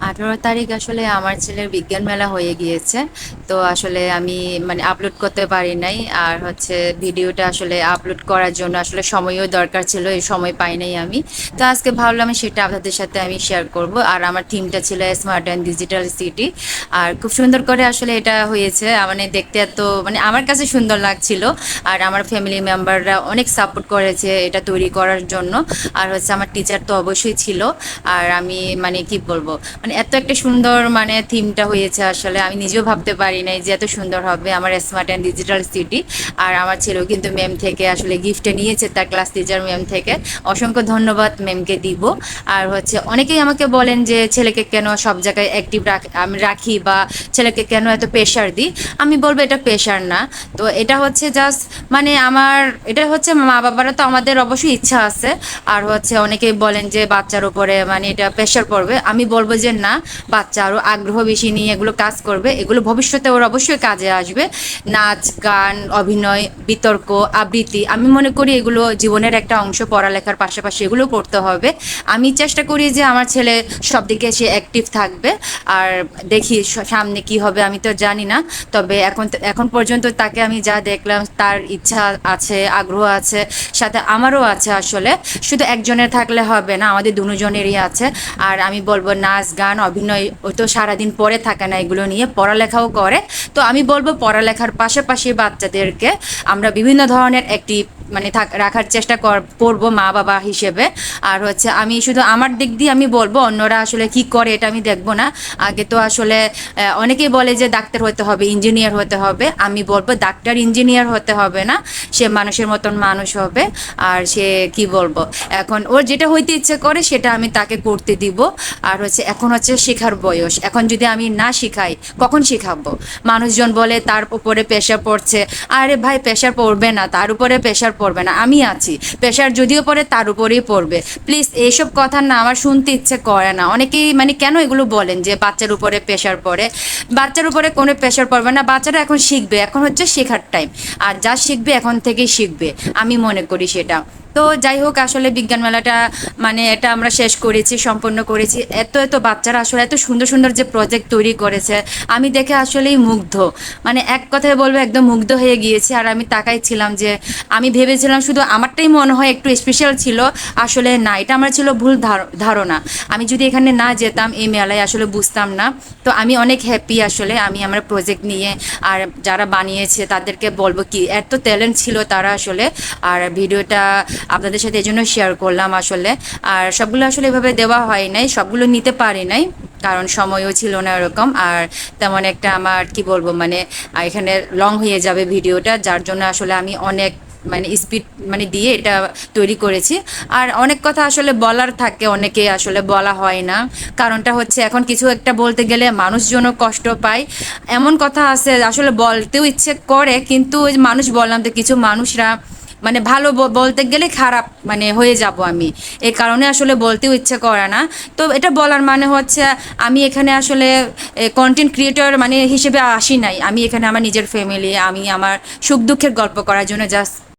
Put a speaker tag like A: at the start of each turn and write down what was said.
A: আঠারো তারিখ আসলে আমার ছেলের বিজ্ঞান মেলা হয়ে গিয়েছে। তো আসলে আমি মানে আপলোড করতে পারি নাই। আর হচ্ছে ভিডিওটা আসলে আপলোড করার জন্য আসলে সময়ও দরকার ছিল, এই সময় পাই নাই আমি। তো আজকে ভাবলাম সেটা আপনাদের সাথে আমি শেয়ার করব। আর আমার থিমটা ছিল স্মার্ট অ্যান্ড ডিজিটাল সিটি আর খুব সুন্দর করে আসলে এটা হয়েছে। মানে দেখতে এত মানে আমার কাছে সুন্দর লাগছিল। আর আমার ফ্যামিলি মেম্বাররা অনেক সাপোর্ট করেছে এটা তৈরি করার জন্য। আর হচ্ছে আমার টিচার তো অবশ্যই ছিল। আর আমি মানে কি বলব? মানে এত একটা সুন্দর মানে থিমটা হয়েছে আসলে। আমি নিজেও ভাবতে পারি নাই যে এত সুন্দর হবে আমার স্মার্ট অ্যান্ড ডিজিটাল সিটি আর আমার ছেলেও কিন্তু ম্যাম থেকে আসলে গিফটে নিয়েছে, তার ক্লাস টিচার ম্যাম থেকে। অসংখ্য ধন্যবাদ ম্যামকে দিব। আর হচ্ছে অনেকেই আমাকে বলেন যে, ছেলেকে কেন সব জায়গায় অ্যাক্টিভ আমি রাখি বা ছেলেকে কেন এত প্রেশার দিই? আমি বলব, এটা প্রেশার না। তো এটা হচ্ছে জাস্ট মানে আমার, এটা হচ্ছে মা বাবারা তো আমাদের অবশ্যই ইচ্ছা আছে। আর হচ্ছে অনেকেই বলেন যে, বাচ্চার উপরে মানে এটা প্রেশার পড়বে। আমি বলব যে না। বাচ্চা আরও আগ্রহ বেশি নিয়ে এগুলো কাজ করবে। এগুলো ভবিষ্যতে ওর অবশ্যই কাজে আসবে। নাচ, গান, অভিনয়, বিতর্ক, আবৃত্তি, আমি মনে করি এগুলো জীবনের একটা অংশ পড়ালেখার পাশাপাশি এগুলো করতে হবে। আমি চেষ্টা করি যে আমার ছেলে সব দিকে সে অ্যাক্টিভ থাকবে। আর দেখি সামনে কি হবে আমি তো জানি না। তবে এখন এখন পর্যন্ত তাকে আমি যা দেখলাম, তার ইচ্ছা আছে, আগ্রহ আছে, সাথে আমারও আছে আসলে। শুধু একজনের থাকলে হবে না, আমাদের দুজনেরই আছে। আর আমি বলব নাচ, গান অভিনয় ও তো সারাদিন পরে থাকে না, এগুলো নিয়ে পড়ালেখাও করে। তো আমি বলব পড়ালেখার পাশাপাশি বাচ্চাদেরকে আমরা বিভিন্ন ধরনের একটি মানে রাখার চেষ্টা করব মা বাবা হিসেবে। আর হচ্ছে আমি শুধু আমার দিক দিয়ে আমি বলব, অন্যরা আসলে কি করে এটা আমি দেখব না। আগে তো আসলে অনেকেই বলে যে ডাক্তার হতে হবে, ইঞ্জিনিয়ার হতে হবে। আমি বলব ডাক্তার, ইঞ্জিনিয়ার হতে হবে না, সে মানুষের মতন মানুষ হবে। আর সে কি বলব, এখন ওর যেটা হইতে ইচ্ছে করে সেটা আমি তাকে করতে দিব। আর হচ্ছে এখন হচ্ছে শেখার বয়স। এখন যদি আমি না শিখাই, কখন শেখাবো? মানুষজন বলে তার উপরে প্রেশার পড়ছে। আরে ভাই, প্রেশার পড়বে না, তার উপরে প্রেশার পড়বে না, আমি আছি। প্রেশার যদিও পড়ে, তার উপরেই পড়বে। প্লিজ, এইসব কথা না, আমার শুনতে ইচ্ছে করে না। অনেকেই মানে কেন এগুলো বলেন যে বাচ্চার উপরে প্রেশার পড়ে? বাচ্চার উপরে কোনো প্রেশার পড়বে না, বাচ্চারা এখন শিখবে। এখন হচ্ছে শেখার টাইম আর যা শিখবে এখন থেকেই শিখবে। আমি মনে করি সেটা। তো যাই হোক, আসলে বিজ্ঞান মেলাটা মানে এটা আমরা শেষ করেছি, সম্পন্ন করেছি। এত এত বাচ্চারা আসলে এত সুন্দর সুন্দর যে প্রজেক্ট তৈরি করেছে, আমি দেখে আসলেই মুগ্ধ। মানে এক কথায় বলব, একদম মুগ্ধ হয়ে গিয়েছি। আর আমি তাকাই ছিলাম যে, আমি ভেবেছিলাম শুধু আমারটাই মনে হয় একটু স্পেশাল ছিল। আসলে না, এটা আমার ছিল ভুল ধারণা। আমি যদি এখানে না যেতাম এই মেলায় আসলে বুঝতাম না। তো আমি অনেক হ্যাপি আসলে, আমি আমার প্রজেক্ট নিয়ে আর যারা বানিয়েছে তাদেরকে বলব কি, এত ট্যালেন্ট ছিল তারা আসলে। আর ভিডিওটা আপনাদের সাথে এই জন্য শেয়ার করলাম আসলে। আর সবগুলো আসলে এভাবে দেওয়া হয় নাই, সবগুলো নিতে পারি নাই, কারণ সময়ও ছিল না এরকম। আর তেমন একটা আমার, কি বলব মানে এখানে লং হয়ে যাবে ভিডিওটা, যার জন্য আসলে আমি অনেক মানে স্পিড মানে দিয়ে এটা তৈরি করেছি। আর অনেক কথা আসলে বলার থাকে, অনেকে আসলে বলা হয় না। কারণটা হচ্ছে এখন কিছু একটা বলতে গেলে মানুষজনও কষ্ট পায়। এমন কথা আছে, আসলে বলতেও ইচ্ছে করে, কিন্তু ওই মানুষ বললাম তো কিছু মানুষরা মানে ভালো বলতে গেলে খারাপ মানে হয়ে যাব আমি। এই কারণে আসলে বলতেও ইচ্ছে করে না। তো এটা বলার মানে হচ্ছে, আমি এখানে আসলে কন্টেন্ট ক্রিয়েটর মানে হিসেবে আসি নাই। আমি এখানে আমার নিজের ফ্যামিলি আমি আমার সুখ দুঃখের গল্প করার জন্য জাস্ট